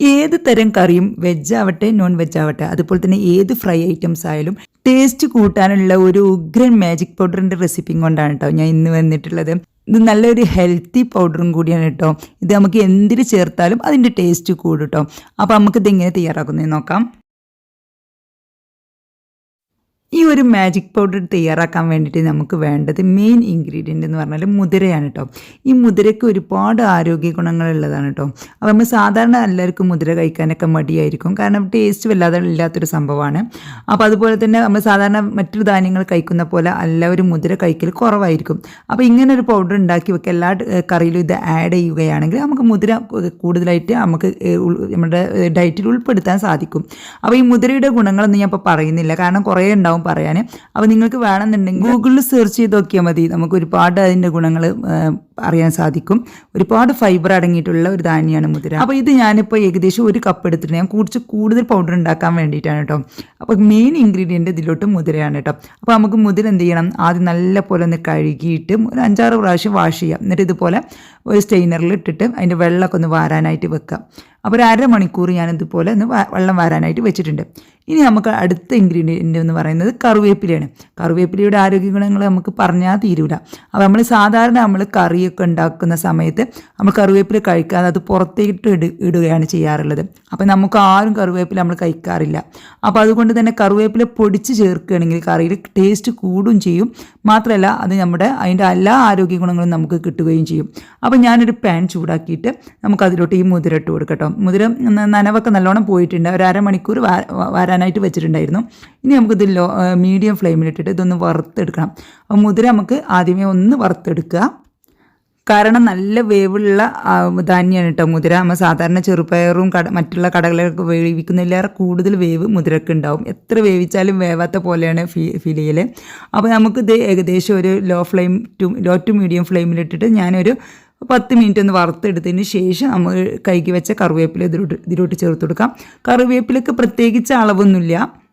ഏത് തരം കറിയും വെജ് ആവട്ടെ നോൺ വെജ് ആവട്ടെ അതുപോലെ തന്നെ ഏത് ഫ്രൈ ഐറ്റംസ് ആയാലും ടേസ്റ്റ് കൂട്ടാനുള്ള ഒരു ഉഗ്രൻ മാജിക് പൗഡറിന്റെ റെസിപ്പിയും കൊണ്ടാണ് കേട്ടോ ഞാൻ ഇന്ന് വന്നിട്ടുള്ളത്. ഇത് നല്ലൊരു ഹെൽത്തി പൗഡറും കൂടിയാണ് കേട്ടോ ഇത് നമുക്ക് എന്തിന് ചേർത്താലും അതിന്റെ ടേസ്റ്റ് കൂടും കേട്ടോ അപ്പോൾ നമുക്കിത് എങ്ങനെ തയ്യാറാക്കുന്നത് നോക്കാം. ഈ ഒരു മാജിക് പൗഡർ തയ്യാറാക്കാൻ വേണ്ടിയിട്ട് നമുക്ക് വേണ്ടത് മെയിൻ ഇൻഗ്രീഡിയന്റ് എന്ന് പറഞ്ഞാൽ മുതിരയാണ് കേട്ടോ ഈ മുതിരയ്ക്ക് ഒരുപാട് ആരോഗ്യ ഗുണങ്ങളുള്ളതാണ് കേട്ടോ അപ്പോൾ നമ്മൾ സാധാരണ എല്ലാവർക്കും മുതിര കഴിക്കാനൊക്കെ മടിയായിരിക്കും. കാരണം ടേസ്റ്റ് വല്ലാതെ ഇല്ലാത്തൊരു സംഭവമാണ്. അപ്പോൾ അതുപോലെ തന്നെ നമ്മൾ സാധാരണ മറ്റൊരു ധാന്യങ്ങൾ കഴിക്കുന്ന പോലെ എല്ലാവരും മുതിര കഴിക്കൽ കുറവായിരിക്കും. അപ്പോൾ ഇങ്ങനെ ഒരു പൗഡർ ഉണ്ടാക്കി വെക്കുക എല്ലാ കറിയിലും ഇത് ആഡ് ചെയ്യുകയാണെങ്കിൽ നമുക്ക് മുതിര കൂടുതലായിട്ട് നമുക്ക് നമ്മുടെ ഡയറ്റിൽ ഉൾപ്പെടുത്താൻ സാധിക്കും. അപ്പോൾ ഈ മുതിരയുടെ ഗുണങ്ങളൊന്നും ഞാൻ ഇപ്പോൾ പറയുന്നില്ല. കാരണം കുറേ ഉണ്ടാവും പറയാൻ അപ്പോൾ നിങ്ങൾക്ക് വേണമെന്നുണ്ടെങ്കിൽ ഗൂഗിളിൽ സെർച്ച് ചെയ്ത് നോക്കിയാൽ മതി. നമുക്ക് ഒരുപാട് അതിന്റെ ഗുണങ്ങൾ അറിയാൻ സാധിക്കും. ഒരുപാട് ഫൈബർ അടങ്ങിയിട്ടുള്ള ഒരു ധാന്യമാണ് മുതിര. അപ്പോൾ ഇത് ഞാനിപ്പോൾ ഏകദേശം ഒരു കപ്പ് എടുത്തിട്ടുണ്ട്. ഞാൻ കുറച്ച് കൂടുതൽ പൗഡർ ഉണ്ടാക്കാൻ വേണ്ടിയിട്ടാണ് കേട്ടോ. അപ്പോൾ മെയിൻ ഇൻഗ്രീഡിയന്റ് ഇതിലോട്ട് മുതിരയാണ് കേട്ടോ. അപ്പോൾ നമുക്ക് മുതിര എന്ത് ചെയ്യണം? ആദ്യം നല്ല പോലെ ഒന്ന് കഴുകിയിട്ട് ഒരു അഞ്ചാറ് പ്രാവശ്യം വാഷ് ചെയ്യാം. എന്നിട്ട് ഇതുപോലെ ഒരു സ്റ്റെയിനറിൽ ഇട്ടിട്ട് അതിന്റെ വെള്ളമൊക്കെ ഒന്ന് വാരാനായിട്ട് വെക്കാം. അപ്പോൾ ഒരു അരമണിക്കൂർ ഞാനിതുപോലെ ഒന്ന് വെള്ളം വരാനായിട്ട് വെച്ചിട്ടുണ്ട്. ഇനി നമുക്ക് അടുത്ത ഇൻഗ്രീഡിയന്റ് എന്ന് പറയുന്നത് കറിവേപ്പിലയാണ്. കറിവേപ്പിലയുടെ ആരോഗ്യ ഗുണങ്ങൾ നമുക്ക് പറഞ്ഞാൽ തീരൂല. അപ്പോൾ നമ്മൾ സാധാരണ നമ്മൾ കറിയൊക്കെ ഉണ്ടാക്കുന്ന സമയത്ത് നമ്മൾ കറിവേപ്പില കഴിക്കാതെ അത് പുറത്തേക്ക് ഇട ഇടുകയാണ് ചെയ്യാറുള്ളത്. അപ്പോൾ നമുക്ക് ആരും കറിവേപ്പില നമ്മൾ കഴിക്കാറില്ല. അപ്പോൾ അതുകൊണ്ട് തന്നെ കറിവേപ്പില പൊടിച്ച് ചേർക്കുകയാണെങ്കിൽ കറിയിൽ ടേസ്റ്റ് കൂടും ചെയ്യും. മാത്രമല്ല അത് നമ്മുടെ അതിന്റെ എല്ലാ ആരോഗ്യ ഗുണങ്ങളും നമുക്ക് കിട്ടുകയും ചെയ്യും. അപ്പോൾ ഞാനൊരു പാൻ ചൂടാക്കിയിട്ട് നമുക്കതിലോട്ട് ഈ മുതിരട്ട് കൊടുക്കട്ടോ. മുതിര നനവൊക്കെ നല്ലോണം പോയിട്ടുണ്ട്. ഒരു അരമണിക്കൂർ വരാനായിട്ട് വെച്ചിട്ടുണ്ടായിരുന്നു. ഇനി നമുക്കിത് ലോ മീഡിയം ഫ്ലെയിമിലിട്ടിട്ട് ഇതൊന്ന് വറുത്തെടുക്കണം. അപ്പോൾ മുതിര നമുക്ക് ആദ്യമേ ഒന്ന് വറുത്തെടുക്കുക. കാരണം നല്ല വേവുള്ള ധാന്യമാണ് കേട്ടോ മുതിര. നമ്മൾ സാധാരണ ചെറുപയറും കട മറ്റുള്ള കടകളിലൊക്കെ വേവിക്കുന്നതിലേറെ കൂടുതൽ വേവ് മുതിരക്ക് ഉണ്ടാവും. എത്ര വേവിച്ചാലും വേവാത്ത പോലെയാണ് ഫീ ഫീൽ ചെയ്യൽ അപ്പോൾ നമുക്കിത് ഏകദേശം ഒരു low flame to low to medium ഫ്ലെയിമിലിട്ടിട്ട് ഞാനൊരു പത്ത് മിനിറ്റ് ഒന്ന് വറുത്തെടുത്തതിന് ശേഷം നമ്മൾ കൈക്ക് വെച്ച കറിവേപ്പില ഇതിലോട്ട് ഇതിലോട്ട് ചേർത്ത് കൊടുക്കാം. കറിവേപ്പിലക്ക് പ്രത്യേകിച്ച് അളവൊന്നുമില്ല.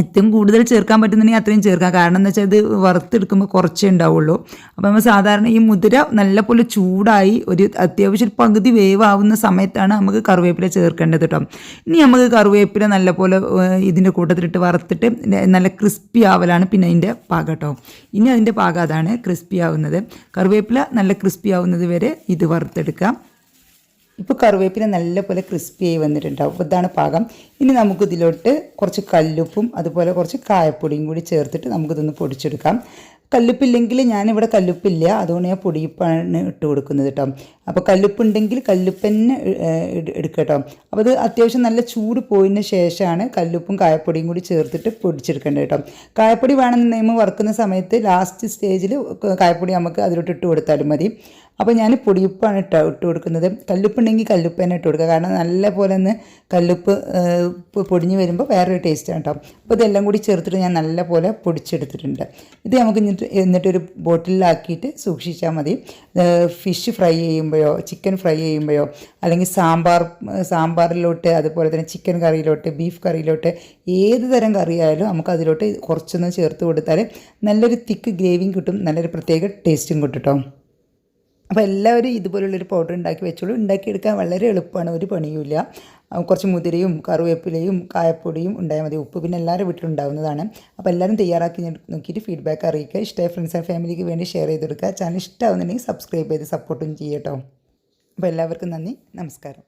ഏറ്റവും കൂടുതൽ ചേർക്കാൻ പറ്റുന്നുണ്ടെങ്കിൽ അത്രയും ചേർക്കാം. കാരണം എന്താ വെച്ചാൽ ഇത് വറുത്തെടുക്കുമ്പോൾ കുറച്ചേ ഉണ്ടാവുള്ളൂ. അപ്പോൾ നമ്മൾ സാധാരണ ഈ മുതിര നല്ലപോലെ ചൂടായി ഒരു അത്യാവശ്യം പകുതി വേവാവുന്ന സമയത്താണ് നമുക്ക് കറിവേപ്പില ചേർക്കേണ്ടത് കേട്ടോ ഇനി നമുക്ക് കറിവേപ്പില നല്ലപോലെ ഇതിന്റെ കൂട്ടത്തിലിട്ട് വറുത്തിട്ട് നല്ല ക്രിസ്പി ആവലാണ് പിന്നെ അതിന്റെ പാകം കേട്ടോ ഇനി അതിന്റെ പാകം അതാണ് ക്രിസ്പി ആവുന്നത്. കറിവേപ്പില നല്ല ക്രിസ്പി ആവുന്നത് വരെ ഇത് വറുത്തെടുക്കാം. ഇപ്പോൾ കറിവേപ്പില നല്ലപോലെ ക്രിസ്പി ആയി വന്നിട്ടുണ്ടാവും. അപ്പോൾ ഇതാണ് പാകം. ഇനി നമുക്ക് ഇതിലോട്ട് കുറച്ച് കല്ലുപ്പും അതുപോലെ കുറച്ച് കായപ്പൊടിയും കൂടി ചേർത്തിട്ട് നമുക്കിതൊന്ന് പൊടിച്ചെടുക്കാം. കല്ലുപ്പില്ലെങ്കിൽ ഞാനിവിടെ കല്ലുപ്പില്ല. അതുകൊണ്ട് ഞാൻ പൊടിയപ്പാണ് ഇട്ട് കൊടുക്കുന്നത് കേട്ടോ. അപ്പോൾ കല്ലുപ്പുണ്ടെങ്കിൽ കല്ലുപ്പ് തന്നെ എടുക്കുക കേട്ടോ. അപ്പോൾ അത് അത്യാവശ്യം നല്ല ചൂട് പോയതിന് ശേഷമാണ് കല്ലുപ്പും കായപ്പൊടിയും കൂടി ചേർത്തിട്ട് പൊടിച്ചെടുക്കേണ്ടത് കേട്ടോ. കായപ്പൊടി വേണമെന്ന് വറുക്കുന്ന സമയത്ത് ലാസ്റ്റ് സ്റ്റേജിൽ കായപ്പൊടി നമുക്ക് അതിലോട്ട് ഇട്ട് കൊടുത്താലും മതി. അപ്പോൾ ഞാൻ പൊടിയുപ്പാണ് ഇട്ട് ഇട്ട് കൊടുക്കുന്നത്. കല്ലുപ്പുണ്ടെങ്കിൽ കല്ലുപ്പ് തന്നെ ഇട്ട് കൊടുക്കുക. കാരണം നല്ല പോലെ ഒന്ന് കല്ലുപ്പ് പൊടിഞ്ഞ് വരുമ്പോൾ വേറൊരു ടേസ്റ്റാണ് കേട്ടോ അപ്പോൾ ഇതെല്ലാം കൂടി ചേർത്തിട്ട് ഞാൻ നല്ലപോലെ പൊടിച്ചെടുത്തിട്ടുണ്ട്. ഇത് നമുക്ക് എന്നിട്ട് എന്നിട്ടൊരു ബോട്ടിലാക്കിയിട്ട് സൂക്ഷിച്ചാൽ മതി. ഫിഷ് ഫ്രൈ ചെയ്യുമ്പോഴോ ചിക്കൻ ഫ്രൈ ചെയ്യുമ്പോഴോ അല്ലെങ്കിൽ സാമ്പാർ സാമ്പാറിലോട്ട് അതുപോലെ തന്നെ ചിക്കൻ കറിയിലോട്ട് ബീഫ് കറിയിലോട്ട് ഏത് തരം കറിയായാലും നമുക്ക് അതിലോട്ട് കുറച്ചൊന്ന് ചേർത്ത് കൊടുത്താൽ നല്ലൊരു തിക്ക് ഗ്രേവിയും കിട്ടും. നല്ലൊരു പ്രത്യേക ടേസ്റ്റും കിട്ടും കേട്ടോ അപ്പോൾ എല്ലാവരും ഇതുപോലുള്ളൊരു പൗഡർ ഉണ്ടാക്കി വെച്ചോളൂ. ഉണ്ടാക്കിയെടുക്കാൻ വളരെ എളുപ്പമാണ് ഒരു പണിയുമില്ല. കുറച്ച് മുതിരയും കറിവേപ്പിലയും കായപ്പൊടിയും ഉണ്ടായാൽ മതി. ഉപ്പ് പിന്നെ എല്ലാവരും വീട്ടിലുണ്ടാവുന്നതാണ്. അപ്പോൾ എല്ലാവരും തയ്യാറാക്കി നോക്കിയിട്ട് ഫീഡ്ബാക്ക് അറിയിക്കുക. ഇഷ്ടമായ ഫ്രണ്ട്സ് ആൻഡ് ഫാമിലിക്ക് വേണ്ടി ഷെയർ ചെയ്ത് കൊടുക്കുക ചാനൽ ഇഷ്ടമാവുന്നുണ്ടെങ്കിൽ സബ്സ്ക്രൈബ് ചെയ്ത് സപ്പോർട്ടും ചെയ്യട്ടോ. അപ്പോൾ എല്ലാവർക്കും നന്ദി. നമസ്കാരം.